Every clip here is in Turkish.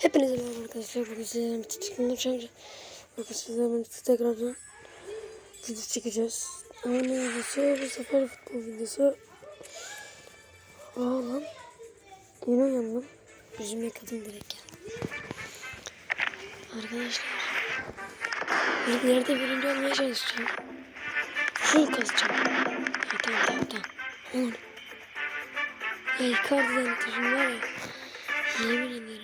Hepinize merhaba arkadaşlar. Bugün sizlerle birlikte çıkımda çekeceğiz. Bugün sizlerle birlikte tekrardan video çekeceğiz. Aynı videosu bu sefer futbol videosu. Lan. Yeni uyandım. Yüzümü yıkadım direkt yani. Arkadaşlar. Bir yerde birinci olmaya çalışacağım. Full kasacağım. Ha, tamam tamam tamam. Olur. Ya Icardi'den taşım var ya. Yemin ederim.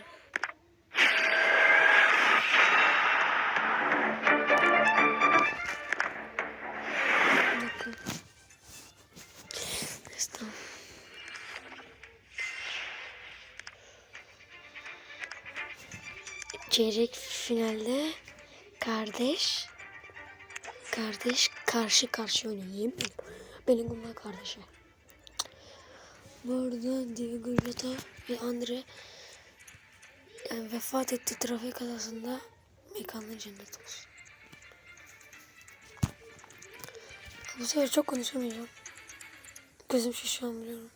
Çeyrek finalde kardeş kardeş karşı karşı. Benim bunlar kardeşi. Bu arada Diego Jota ve Andre yani vefat etti trafik kazasında mekanları cennet olsun. Bu sefer çok konuşamayacağım. Gözüm şişiyor biliyorum.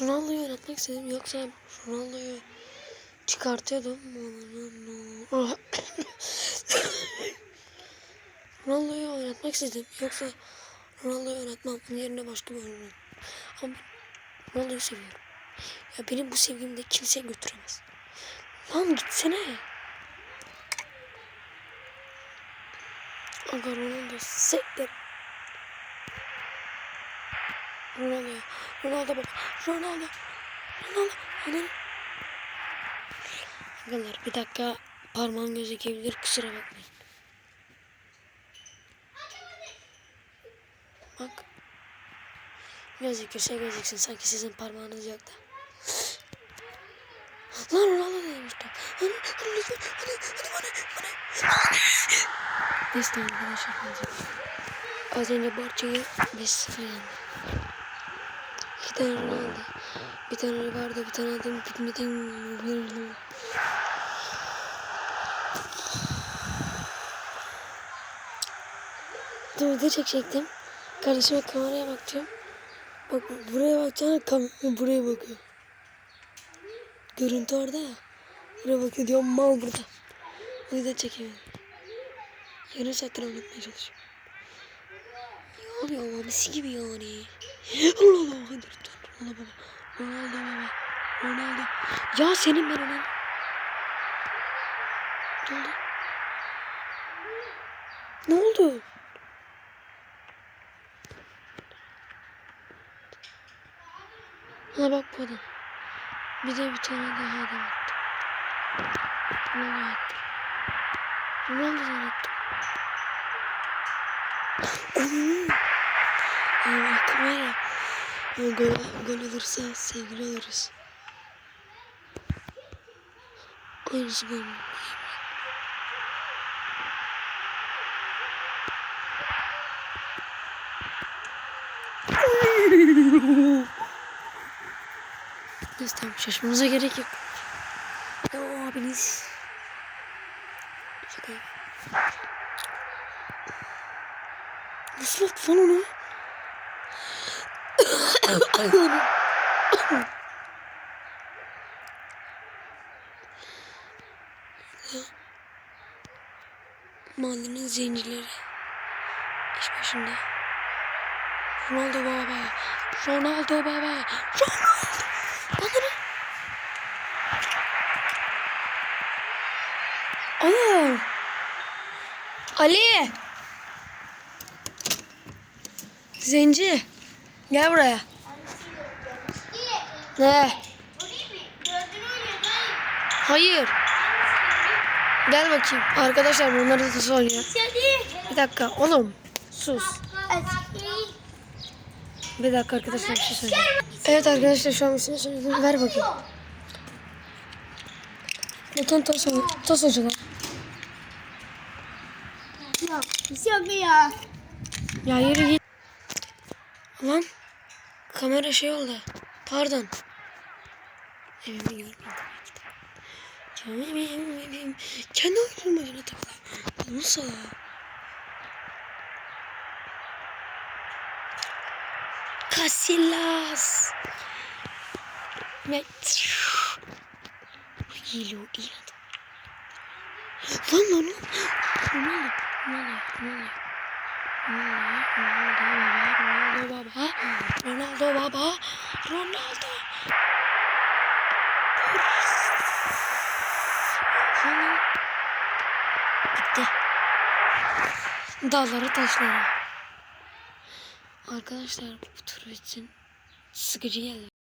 Ronaldo'yu yönetmek istedim yoksa Ronaldo'yu çıkartıyordum. Ronaldo'yu oynatmak istedim. Yoksa Ronaldo'yu oynatmam. Onun yerine başka bir oyuncu. Ama Ronaldo'yu seviyorum. Ya benim bu sevgimi de kimse götüremez. Lan gitsene. Aga Ronaldo sektir. Ronaldo. Ronaldo baba. Ronaldo. Ronaldo. Ronaldo. Agalar bir dakika parmağım gözükebilir kusura bakmayın. Bak. Gözükürse gözüksün. Sanki sizin parmağınız yok da. Lan Ronaldo demiştim. Hadi lütfen. Hadi, hadi bana, bana. Neyse arkadaşlar. Az önce Barça'yı 5-0 yendi. İki tane Ronaldo. Bir tane Ricardo, bir tane adam bitmeden Dur video çekecektim. Kardeşime kameraya bakacağım. Bak buraya bakacağım kam buraya bakıyor. Görüntü orada ya. Buraya bakıyor diyorum mal burada. O yüzden çekemedim. Yarım saattir anlatmaya çalışıyorum. Abi abisi gibi yani. Allah hadi lütfen. Allah baba. Ronaldo baba. Ronaldo. Ya senin ben ona. Ne oldu? Ne oldu? Ha bak bu adam. Bir de bir tane daha adam attı. Ronaldo attı. Ronaldo'dan attı. Onun. Ay kamera. Gol, gol olursa sevgili oluruz. Gol. Neyse tamam şaşmamıza gerek yok. Ya o abiniz. Şaka. Nasıl attı lan onu? Mahallenin zencileri. İş başında. Ronaldo baba. Ronaldo baba. Ronaldo. Ananı. Oğlum. Ali. Zenci. Gel buraya. Ne? Hayır. Gel bakayım. Arkadaşlar bunları da söylüyor. Bir dakika oğlum. Sus. Bir dakika arkadaşlar bir şey söyleyeceğim. Evet arkadaşlar şu an bir şey söyledim. Ver bakayım. Beton tas, tas hocalar. Yok, bir şey yok ya. Ya yürü git. Lan kamera şey oldu. Pardon. Evimi görmedim. Canım evim evim. Kendi oyunum başına takılı. Nasıl? Casillas. Ve Hilo iyi adam. Lan lan lan. Ronaldo. Ronaldo. Ronaldo. Ronaldo baba. Ronaldo baba. Ronaldo baba. Ronaldo. Ronaldo. Bitti. Dağlara taşlara. Arkadaşlar bu tur bitsin. Sıkıcı geldi.